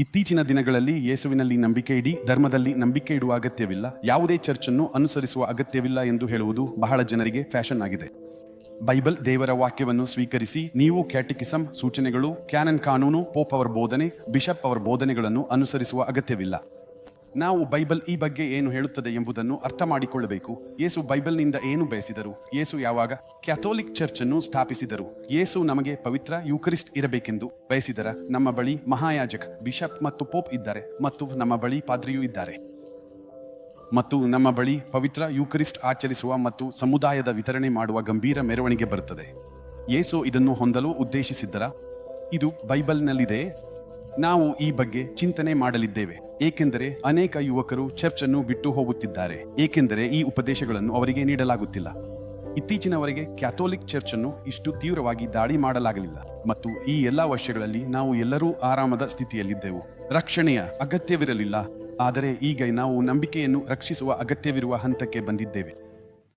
ಇತ್ತೀಚಿನ ದಿನಗಳಲ್ಲಿ ಯೇಸುವಿನಲ್ಲಿ ನಂಬಿಕೆ ಇಡಿ, ಧರ್ಮದಲ್ಲಿ ನಂಬಿಕೆ ಇಡುವ ಅಗತ್ಯವಿಲ್ಲ. ಯಾವುದೇ ಚರ್ಚನ್ನು ಅನುಸರಿಸುವ ಅಗತ್ಯವಿಲ್ಲ ಎಂದು ಹೇಳುವುದು ಬಹಳ ಜನರಿಗೆ ಫ್ಯಾಷನ್ ಆಗಿದೆ. ಬೈಬಲ್ ದೇವರ ವಾಕ್ಯವನ್ನು ಸ್ವೀಕರಿಸಿ ನೀವು ಕ್ಯಾಟಿಕಿಸಂ, ಸೂಚನೆಗಳು, ಕ್ಯಾನನ್ ಕಾನೂನು, ಪೋಪ್ ಅವರ ಬೋಧನೆ, ಬಿಷಪ್ ಅವರ ಬೋಧನೆಗಳನ್ನು ಅನುಸರಿಸುವ ಅಗತ್ಯವಿಲ್ಲ. ನಾವು ಬೈಬಲ್ ಈ ಬಗ್ಗೆ ಏನು ಹೇಳುತ್ತದೆ ಎಂಬುದನ್ನು ಅರ್ಥ ಮಾಡಿಕೊಳ್ಳಬೇಕು. ಯೇಸು ಬೈಬಲ್ನಿಂದ ಏನು ಬಯಸಿದರು? ಯೇಸು ಯಾವಾಗ? ಕ್ಯಾಥೋಲಿಕ್ ಚರ್ಚ್ ಅನ್ನು ಸ್ಥಾಪಿಸಿದರು. ಯೇಸು ನಮಗೆ ಪವಿತ್ರ ಯೂಕರಿಸ್ಟ್ ಇರಬೇಕೆಂದು ಬಯಸಿದರ. ನಮ್ಮ ಬಳಿ ಮಹಾಯಾಜಕ್, ಬಿಷಪ್ ಮತ್ತು ಪೋಪ್ ಇದ್ದಾರೆ ಮತ್ತು ನಮ್ಮ ಬಳಿ ಪಾದ್ರಿಯೂ ಇದ್ದಾರೆ. ಮತ್ತು ನಮ್ಮ ಬಳಿ ಪವಿತ್ರ ಯೂಕರಿಸ್ಟ್ ಆಚರಿಸುವ ಮತ್ತು ಸಮುದಾಯದ ವಿತರಣೆ ಮಾಡುವ ಗಂಭೀರ ಮೆರವಣಿಗೆ ಬರುತ್ತದೆ. ಯೇಸು ಇದನ್ನು ಹೊಂದಲು ಉದ್ದೇಶಿಸಿದ್ದರ, ಇದು ಬೈಬಲ್ನಲ್ಲಿದೆ. ನಾವು ಈ ಬಗ್ಗೆ ಚಿಂತನೆ ಮಾಡಲಿದ್ದೇವೆ, ಏಕೆಂದರೆ ಅನೇಕ ಯುವಕರು ಚರ್ಚ್ ಅನ್ನು ಬಿಟ್ಟು ಹೋಗುತ್ತಿದ್ದಾರೆ ಏಕೆಂದರೆ ಈ ಉಪದೇಶಗಳನ್ನು ಅವರಿಗೆ ನೀಡಲಾಗುತ್ತಿಲ್ಲ. ಇತ್ತೀಚಿನವರೆಗೆ ಕ್ಯಾಥೋಲಿಕ್ ಚರ್ಚ್ ಅನ್ನು ಇಷ್ಟು ತೀವ್ರವಾಗಿ ದಾಳಿ ಮಾಡಲಾಗಲಿಲ್ಲ, ಮತ್ತು ಈ ಎಲ್ಲಾ ವರ್ಷಗಳಲ್ಲಿ ನಾವು ಎಲ್ಲರೂ ಆರಾಮದ ಸ್ಥಿತಿಯಲ್ಲಿದ್ದೆವು. ರಕ್ಷಣೆಯ ಅಗತ್ಯವಿರಲಿಲ್ಲ, ಆದರೆ ಈಗ ನಾವು ನಂಬಿಕೆಯನ್ನು ರಕ್ಷಿಸುವ ಅಗತ್ಯವಿರುವ ಹಂತಕ್ಕೆ ಬಂದಿದ್ದೇವೆ.